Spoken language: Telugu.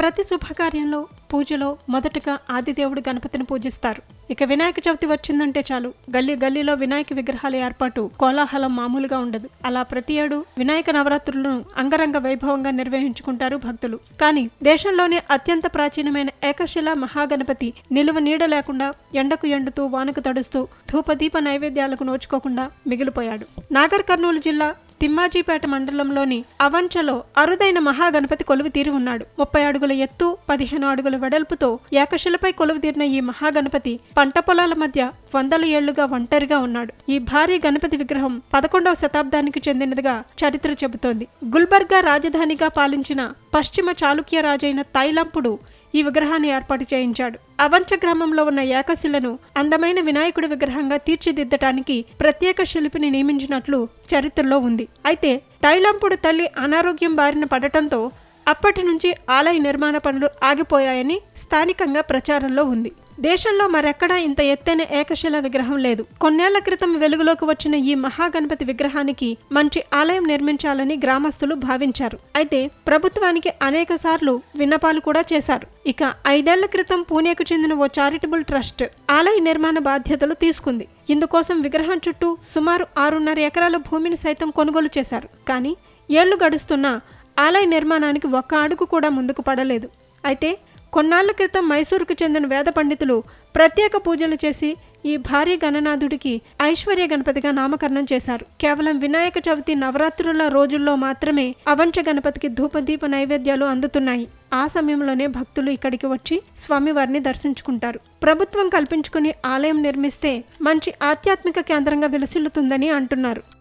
ప్రతి శుభకార్యంలో పూజలో మొదటగా ఆదిదేవుడు గణపతిని పూజిస్తారు. ఇక వినాయక చవితి వచ్చిందంటే చాలు. గల్లీ గల్లీలో వినాయక విగ్రహాల ఏర్పాటు కోలాహలం మామూలుగా ఉండదు. అలా ప్రతి ఏడు వినాయక నవరాత్రులను అంగరంగ వైభవంగా నిర్వహించుకుంటారు భక్తులు. కానీ దేశంలోనే అత్యంత ప్రాచీనమైన ఏకశిల మహాగణపతి నిలువ నీడ లేకుండా ఎండకు ఎండుతూ వానకు తడుస్తూ ధూపదీప నైవేద్యాలకు నోచుకోకుండా మిగిలిపోయాడు. నాగర్ కర్నూలు జిల్లా తిమ్మాజీపేట మండలంలోని అవంచలో అరుదైన మహాగణపతి కొలువు తీరి ఉన్నాడు. ముప్పై అడుగుల ఎత్తు పదిహేను అడుగుల వెడల్పుతో ఏకశిలపై కొలువు తీరిన ఈ మహాగణపతి పంట పొలాల మధ్య వందల ఏళ్ళుగా ఒంటరిగా ఉన్నాడు. ఈ భారీ గణపతి విగ్రహం పదకొండవ శతాబ్దానికి చెందినదిగా చరిత్ర చెబుతోంది. గుల్బర్గా రాజధానిగా పాలించిన పశ్చిమ చాళుక్య రాజైన తైలంపుడు ఈ విగ్రహాన్ని ఏర్పాటు చేయించాడు. అవంచ గ్రామంలో ఉన్న ఏకశిలను అందమైన వినాయకుడి విగ్రహంగా తీర్చిదిద్దటానికి ప్రత్యేక శిల్పిని నియమించినట్లు చరిత్రలో ఉంది. అయితే తైలంపుడు తల్లి అనారోగ్యం బారిన పడటంతో అప్పటి నుంచి ఆలయ నిర్మాణ పనులు ఆగిపోయాయని స్థానికంగా ప్రచారంలో ఉంది. దేశంలో మరెక్కడా ఇంత ఎత్తైన ఏకశిల విగ్రహం లేదు. కొన్నేళ్ళ క్రితం వెలుగులోకి వచ్చిన ఈ మహాగణపతి విగ్రహానికి మంచి ఆలయం నిర్మించాలని గ్రామస్తులు భావించారు. అయితే ప్రభుత్వానికి అనేక సార్లు విన్నపాలు కూడా చేశారు. ఇక ఐదేళ్ళ క్రితం పూణేకు చెందిన ఓ చారిటబుల్ ట్రస్ట్ ఆలయ నిర్మాణ బాధ్యతలు తీసుకుంది. ఇందుకోసం విగ్రహం చుట్టూ సుమారు ఆరున్నర ఎకరాల భూమిని సైతం కొనుగోలు చేశారు. కానీ ఏళ్ళు గడుస్తున్నా ఆలయ నిర్మాణానికి ఒక్క అడుగు కూడా ముందుకు పడలేదు. అయితే కొన్నాళ్ళ క్రితం మైసూరుకు చెందిన వేద పండితులు ప్రత్యేక పూజలు చేసి ఈ భారీ గణనాథుడికి ఐశ్వర్య గణపతిగా నామకరణం చేశారు. కేవలం వినాయక చవితి నవరాత్రుల రోజుల్లో మాత్రమే అవంచ గణపతికి ధూపదీప నైవేద్యాలు అందుతున్నాయి. ఆ సమయంలోనే భక్తులు ఇక్కడికి వచ్చి స్వామివారిని దర్శించుకుంటారు. ప్రభుత్వం కల్పించుకుని ఆలయం నిర్మిస్తే మంచి ఆధ్యాత్మిక కేంద్రంగా విలసిల్లుతుందని అంటున్నారు.